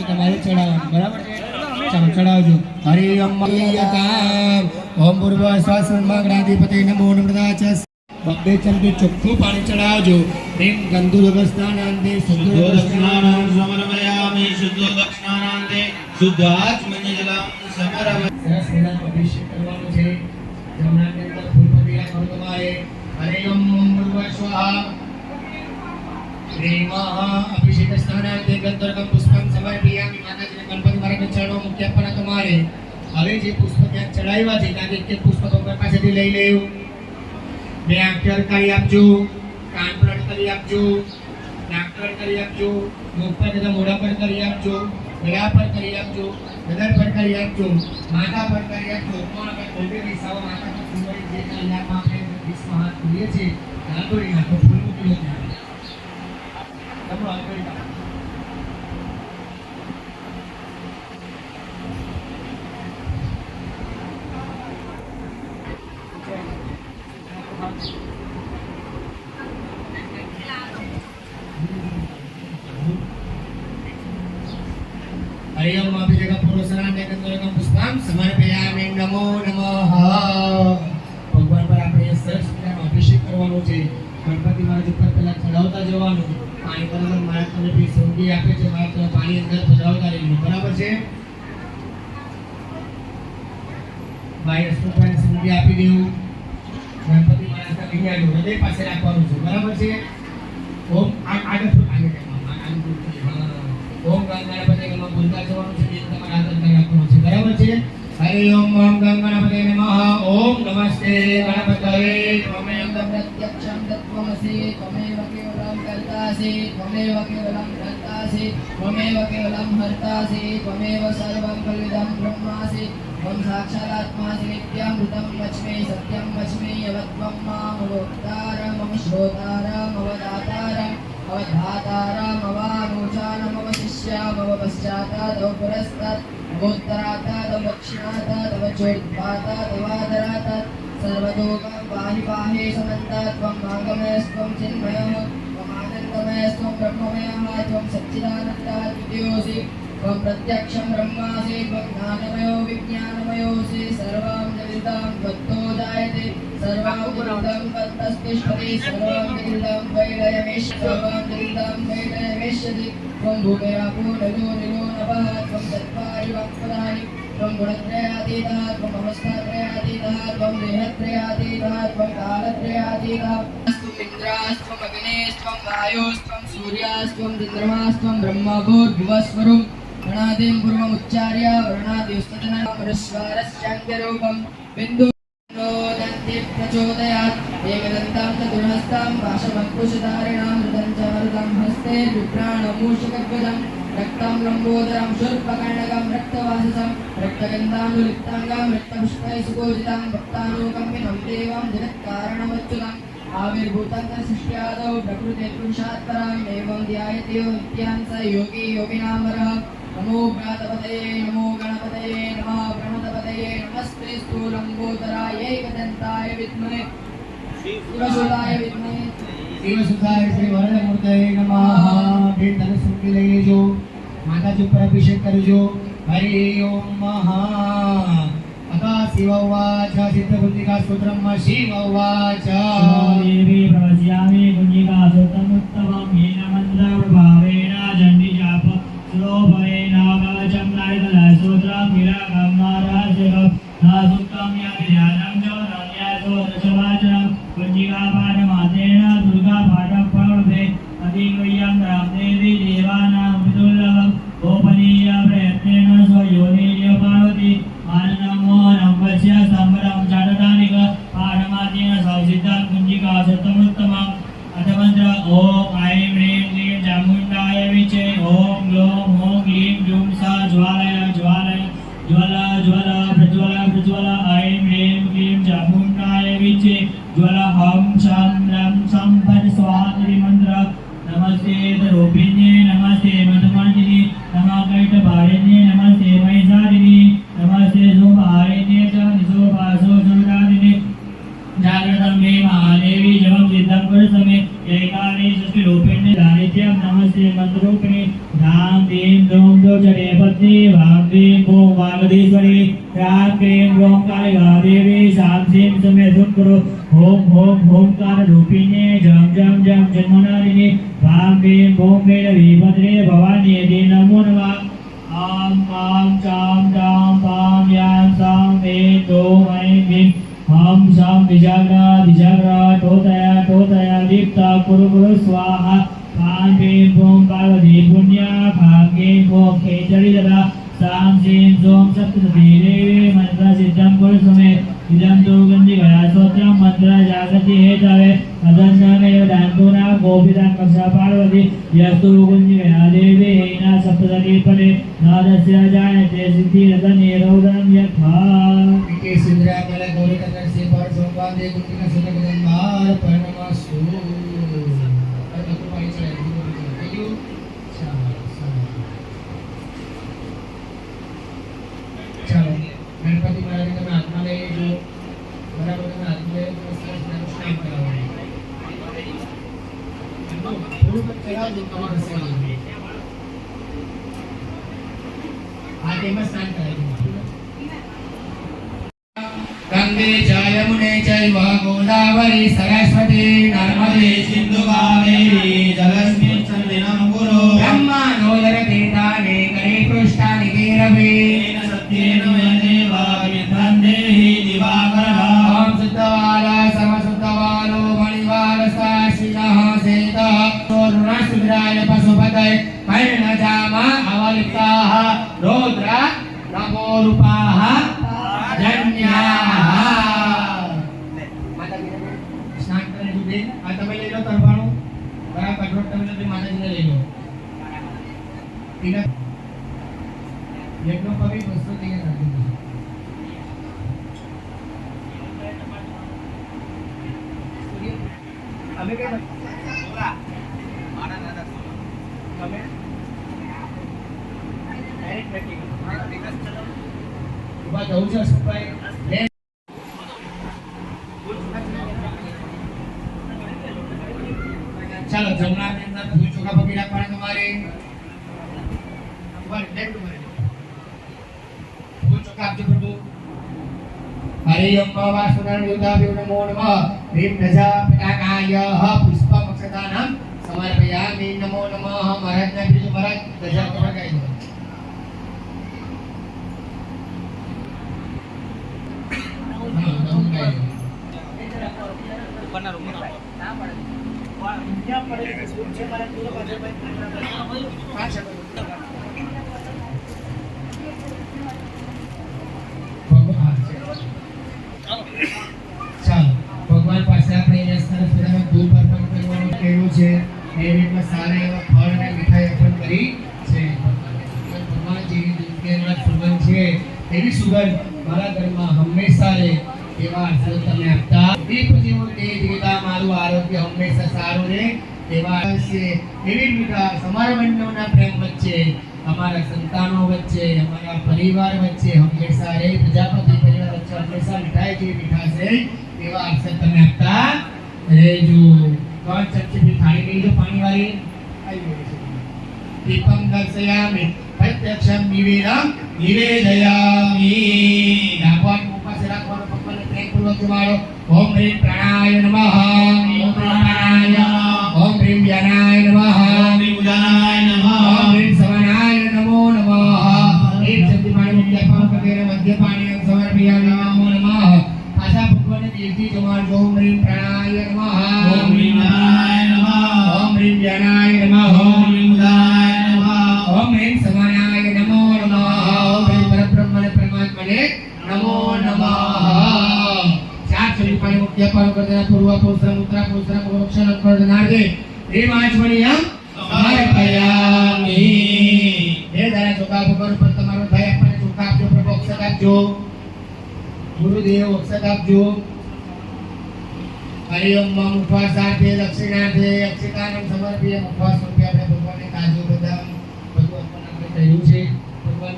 પછી તમારે ચડાવવાનું. બરાબર છે? ચાલો ચડાવજો. હરે ઓમ પૂર્વ સ્વાસનમાં જ્ઞાધિપતિ નમો નમ્રતા બબ્બે ચમચી ચોખ્ખું પાણી ચડાવજો. પ્રેમ ગંદુ દક્ષિણાનાંતે શુદ્ધ દક્ષિણાનાં સમર્પયામિ શુદ્ધ દક્ષિણાનાંતે શુદ્ધ આત્મને જલમ સમરમ સરસ એના અભિષેક કરવાનો છે. જમણાની અંદર ફૂલ પતિલા કરવાય હરે ઓમ પૂર્વ સ્વાહા. અભિષેક સ્નાનાંતે ગંધર્વમ પુષ્પમ સમર્પયામિ માતાજીને ગણપતિ મહારાજને ચડવા મૂક્યા પણ તમારે હવે જે પુષ્પ ત્યાં ચડાવ્યા છે ત્યાં એક પુષ્પ તમારી લઈ લેવું બે આંખર કરી આપજો કાન પર કરી આપજો નાક પર કરી આપજો મુખ પર મોઢા પર કરી આપજો ગળા પર કરી આપજો હૃદય પર કરી આપજો માથા પર કરી આપજો કોણ આપણે ખોટી દિશાઓ પર જે કલ્યાણમાં આપણે વિશ્વ હાથ ખુલીએ છીએ ત્યાં તો એ હાથો ફૂલ મૂકી દો ત્યાં. જમણો હાથ કરી નાખો. હરિ ઓમ અભિષેક પુરુષરાને કંદોરકમ પુષ્પમ સમર્પયામિ નમો નમઃ ભગવાન પર આપણે સરસ મજાનો અભિષેક કરવાનો છે ગણપતિ મહારાજ ઉપર પહેલા ચડાવતા જવાનું પાણી બરાબર મહારાજ તમને આપે છે તમે પાણી અંદર ચડાવતા રહેવાનું બરાબર છે? ભાઈ હસમુખભાઈ સંગી આપી દેવું. ગણપતિ મહારાજના વિજ્ઞાન હૃદય પાસે રાખવાનું છે. બરાબર છે? ઓમ આગળ આગળ ઓમ ગંગા પદે. નમઃ બોલતા જવાનું છે. એ તમારે હાથ રાખવાનું છે. બરાબર છે? હરિ ઓમ ઓમ ગંગાણપતે નમઃ. ઓમ, નમસ્તે હર્તાસી ત્વમેવ કેવલમ હર્તાસી ત્વમેવ કેવલમ હર્તાસી ત્વમેવ સર્વં ખલ્વિદં બ્રહ્માસી ત્વં સાક્ષાદાત્માસી નિત્યામૃતં વચ્મે સત્યં વચ્મે યવત્વં મામલોક્તારમ શ્રોતારમ અવદાતારમ અવધાતારમ અવામોચાનમ અવશિષ્યામ અવપશ્ચાતાદ અવપુરસ્તાદ અવોત્તરાતાદ અવદક્ષિણાતાદ અવચોત્પાતાદ અવાદરાતાદ સર્વદોકં પાહિ પાહે સમંતા ત્વં ભાગમયસ્ત્વં ચિન્મયઃ चिन्मयः त्वमानन्दमयस्त्वं ब्रह्ममयः त्वं सच्चिदानन्दः द्वितीयोऽसि त्वं प्रत्यक्षं ब्रह्मासि त्वं ज्ञानमयो विज्ञानमयोऽसि सर्वां जगतां त्वत्तो जायते सर्वां जगतां तत्तस्तिष्ठति सर्वां जगतां वैलयमेष सर्वां जगतां वैलयमेष्यति त्वं भूमिरापो नलो निलो नभः त्वं चत्वारि वाक्पदानि त्वं गुणत्रयातीतः त्वम् अवस्थात्रयातीतः त्वं देहत्रयातीतः त्वं कालत्रयातीतः ఇంద్రాస్వం అగ్నేస్వం వాయోస్వం సూర్యాస్వం చంద్రమాస్వం బ్రహ్మభూర్భువస్వరం గణాదేం పూర్వముచ్చార్య వర్ణాదిస్తనమనుస్వారస్యాంగరూపం బిందు ప్రచోదయాత్ ఏకదంతాం చతుర్హస్తాం భాషమక్కుశధారిణాం హృదంచారుతం హస్తే విప్రాణమూషకద్వదం రక్తం లంబోదరం శుల్పకర్ణకం రక్తవాససం రక్తగంధాను లిప్తాంగం రక్తపుష్పై సుకోజితం భక్తానుకంపినం దేవం भक्तानुकम्पितं देवं जगत्कारणमच्युतम् आविर्भूतं च सृष्ट्यादौ प्रकृते पुरुषात् पराम् एवं ध्यायते यो नित्यां स योगी योगिनामरः नमो प्रातपतये नमो गणपतये नमः प्रणतपतये नमस्ते स्थूलम्बोदराय एकदन्ताय विद्महे शिवसुताय विद्महे શિવસુતાય શ્રી વરદમૂર્તયે નમઃ બેન તમે સુંકી લઈ લેજો માતાજી ઉપર અભિષેક કરજો હરિ ઓમ મહા અગા શિવ ઉવાચ સિદ્ધબુદ્ધિકા સ્તોત્રમ શિવ ઉવાચ జ్వల జ్వల ప్రజ్వల ప్రజ్వల ఐం హ్రీం క్లీం చాముండాయ విచే జ్వల హం శాం రం సంపరి స్వామి બ્રહ્મચારિણી વામ ભીમ ભૂમ ભીમ વિભદ્રે ભવાની હે નમો નમઃ. આમ આમ સ્વાહા જાગૃતિ, હે, તારે गोपितां कक्षा पार्वती यस्तु गन्धिकया देवी हेना सप्तसती पदे नादस्य जायते सिद्धिरतनिरोधं यथा અમે કઈ ચાલો, જમણાની અંદર ફૂલ ચોખા પકડી રાખવાના તમારે. ફૂલ ચોખા આપજો પ્રભુ. હરિ અંબાવા વાસુદાન યોગાભ્યો નમો નમઃ રીમ ધજા પતાકાય પુષ્પમ અક્ષતાનમ સમર્પયામિ નમો નમઃ મહારાજના બીજું મહારાજ ધજા ઉપર ગાઈ દો હા, નવું ગાઈ દો. ભગવાન રહે એવા એવા આશીર્વાદ તમે આપતા રહેજો. કોણ ચમચી થાળી લઈ લો પાણી વાળી ઓમ હ્રીમ વ્યાનાય નમઃ ઓમ ઉદાનાય ઓમ નમઃ હ્રીમ સવનાય નમો નમઃ એક શબ્દ પાણી મધ્ય પાન વગેરે મધ્ય પાણી એ વાંચવણીયમ સમર્પયામિ હે દાદા ચોખા ભગવાન પર તમારો ભાઈ આપણને ચોખા આપજો, પ્રભુ અક્ષત આપજો. ગુરુદેવ, અક્ષત આપજો. હરિ ઓમ મમ ઉપવાસાર્થે દક્ષિણાર્થે અક્ષિતાનમ સમર્પીએ ઉપવાસ રૂપે આપણે ભગવાનને કાજુ, બદામ બધું છે. ભગવાન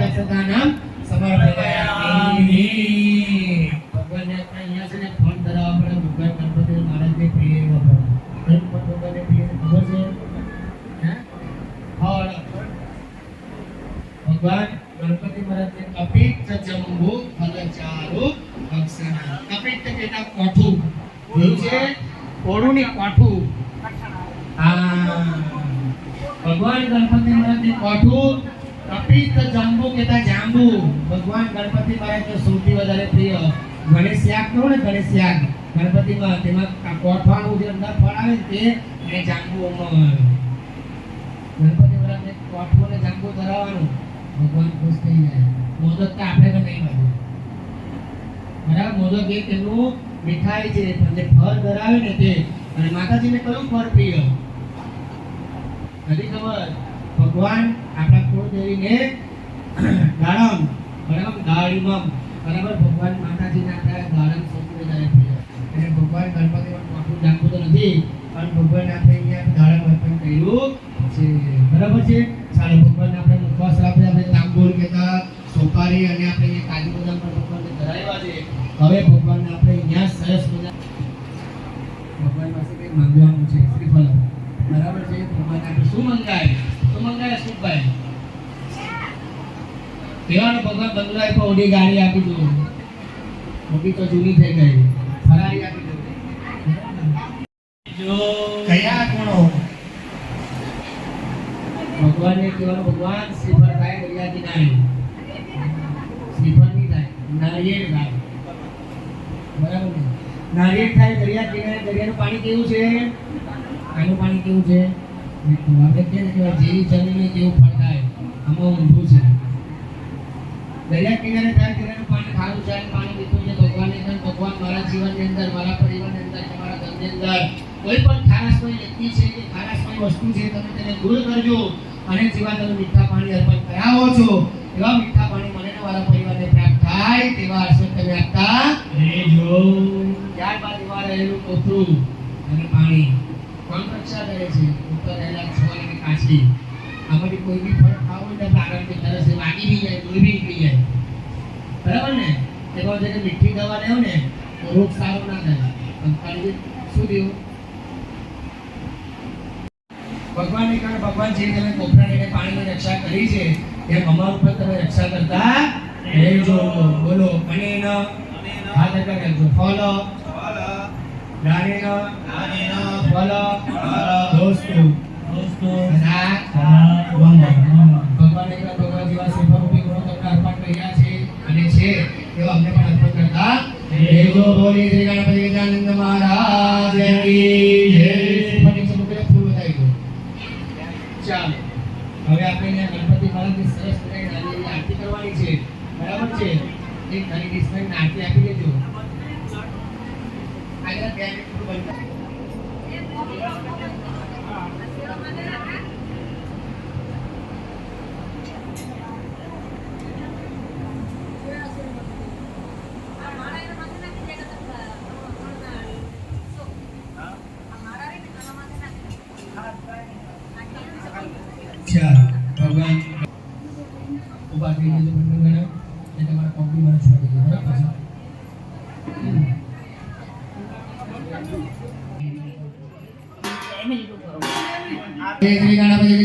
અક્ષિતાનમ સમર્પયામિ ભગવાન મારે તો સૌથી વધારે પ્રિય ગણેશ યાગ કહો ને, ગણેશ યાગ. ગણપતિમાં તેમાં કોઠવાનું જે અંદર ફળ આવે તે અને જાંબુ ગણપતિ મહારાજને કોઠું ને જાંબુ ધરાવવાનું. ભગવાન ખુશ થઈ જાય. મોદક તો આપણે તો નહીં મળે બરાબર? મોદક એ તેનું મીઠાઈ છે પણ જે ફળ ધરાવે ને તે. અને માતાજીને કયું ફળ પ્રિય? નથી ખબર? ભગવાન આપણા કુળદેવીને દાડમ બરાબર દાળીમમ બરાબર? ભગવાન માતાજીના આપણા દાડમ સૌથી વધારે પ્રિય અને ભગવાન ગણપતિમાં મોટું જાણવું તો નથી, પણ ભગવાન આપણે અહીંયા દાડમ અર્પણ કર્યું છે. બરાબર છે? સારું ભગવાન આપણે મુખવાસ રાખે આપણે તાંબોલ કહેતા, સોપારી અને આપણે અહીંયા કાજુ બદામ પણ ભગવાનને ધરાવ્યા છે. હવે ભગવાનને આપણે અહીંયા સરસ મજા ભગવાન પાસે કંઈક માંગવાનું છે? શ્રીફળ બરાબર છે? ભગવાન આપણે શું મંગાય શું મંગાય સુખભાઈ કહેવાનું ભગવાન બંગલા પર ઓડી ગાડી આપી દો મોટી તો જૂની થઈ ગઈ. ફરારી આપી દો જો કયા ગુણો ભગવાનને કહેવાનું ભગવાન શ્રીફળ થાય દરિયા નાય શ્રીફળ નહીં થાય. નારિયેળ થાય. બરાબર નારિયેળ થાય દરિયા કિનારે દરિયાનું પાણી કેવું છે? આનું પાણી કેવું છે? આપણે કહે ને કે જેવી જમીને કેવું ફળ થાય. આમાં ઊંધું છે. દરિયા કિનારે થાય કિનારે પાણી ખારું છે પાણી પીતું છે. ભગવાનની અંદર, ભગવાન મારા જીવનની અંદર, મારા પરિવારની અંદર તમારા ઘરની અંદર. કોઈ પણ ખારાશમય વ્યક્તિ છે કે ખારાશમય વસ્તુ છે, તમે તેને દૂર કરજો અને જેવા તમે મીઠા પાણી અર્પણ કરાવો છો. એવા મીઠા પાણી મને મારા પરિવારને પ્રાપ્ત થાય તેવા આશીર્વાદ તમે આપતા રહેજો. ત્યારબાદ એવા રહેલું કોથળું અને પાણી કોણ રક્ષા કરે છે? ઉપર રહેલા છોડ અને કાચી આમાંથી કોઈ બી ફળ ખાવું હોય કરે છે વાગી બી જાય કોઈ બી નીકળી જાય. બરાબર ને? તેમાં જેને મીઠી દવા લેવું ને તો રોગ સારો ના થાય. પણ કાળજી શું દેવું ભગવાનને કારણે ભગવાન જે તમે કોપરા લઈને પાણીની રક્ષા કરી છે એમ અમારા ઉપર તમે રક્ષા કરતા રહેજો. બોલો અને હાથ આગળ રાખજો ફળ જ્ઞાનેન ફળ દોસ્તો. દોસ્તો. સદા સદા એવા અમને પણ અર્પણ કરતા રહેજો બોલી શ્રી ગણપતિ ગજાનંદ મહારાજ કી ચાલો. હવે આપણે ગણપતિ મહારાજની સરસ નાની આરતી કરવાની છે. બરાબર છે? એક નાની ડિસ્કાઉન્ટ આરતી આપી દેજો. આગળ Que digan a mí.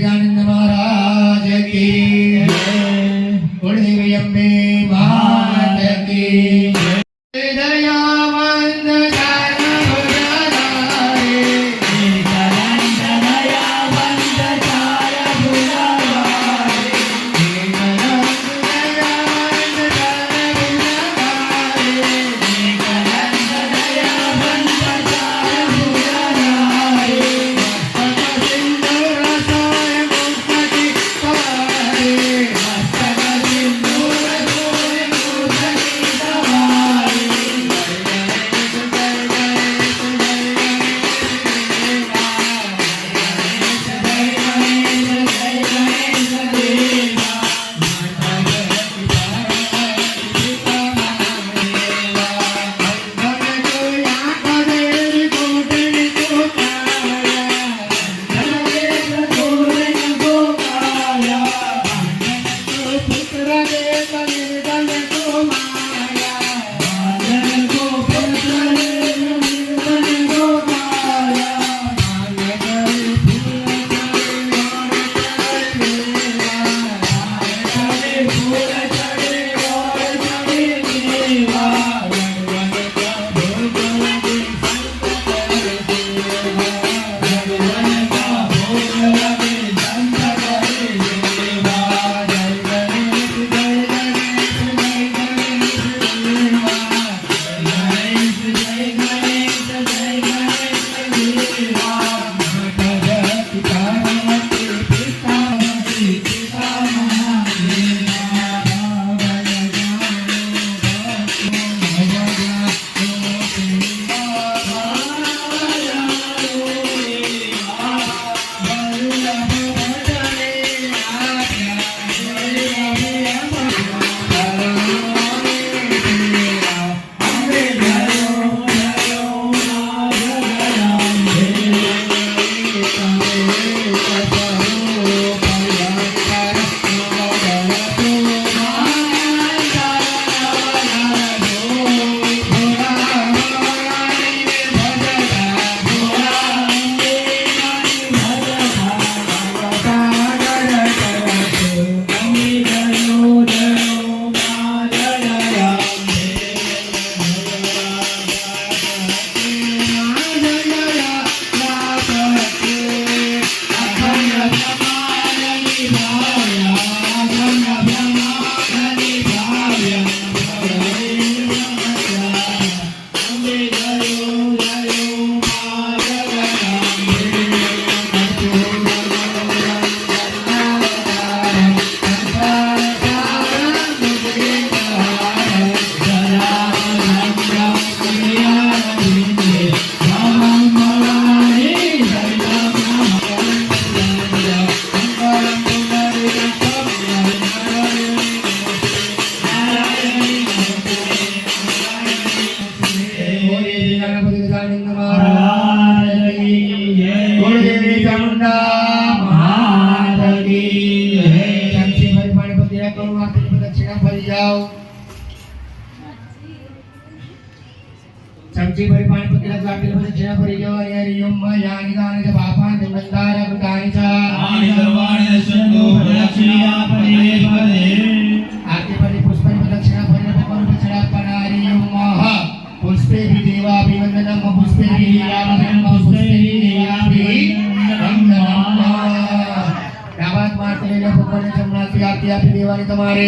તમારે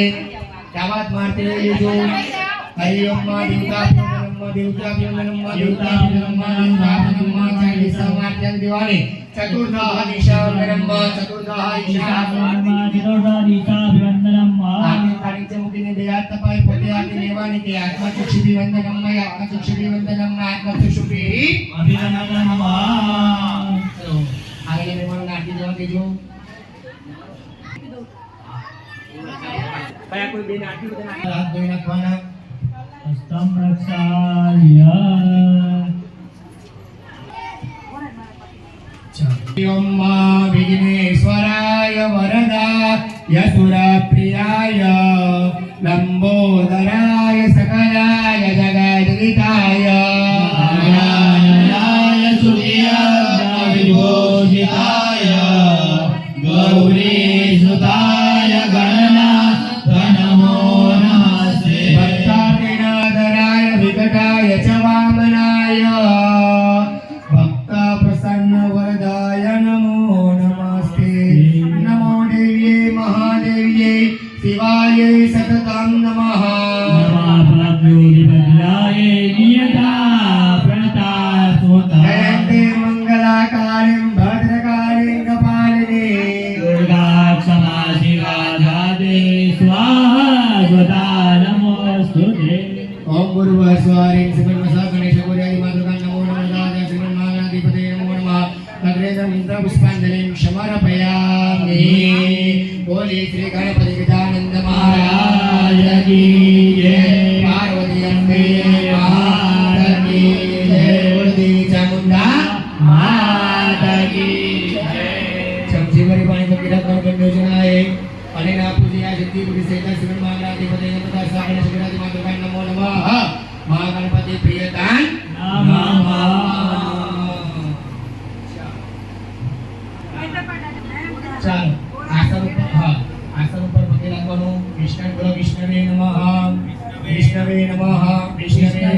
જાવાત માટે લેજો હરિયમ્મા દેવતા બ્રહ્મા દેવતા બ્રહ્મા દેવતા બ્રહ્મા દેવતા બ્રહ્મા ચાલીસા માટે દેવાને મૂકીને લેવાની કે આત્મા ચક્ષુભી વંદનમ્મા આત્મા Ya, ya sura priyaya lambodara अग्रेदं इन्द्रपुष्पाञ्जलिं समर्पयामि बोले श्री गणपति गजानन्द महाराज की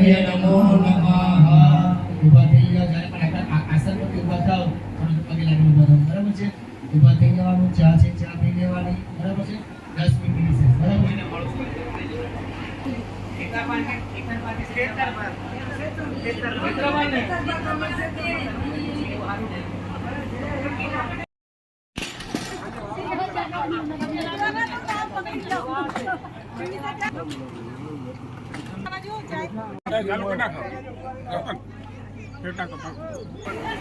વિષ્ણવે નમો નમઃ થઈ ગયા જ્યારે પણ આપણે આસન પરથી ઊભા થાવ થોડું પગે લાગીને ઊભા થાવ બરાબર છે? ઊભા થઈ જવાનું ચા છે ચા પી લેવાની બરાબર છે દસ મિનિટ છે બરાબર છે નાખો, પાછું.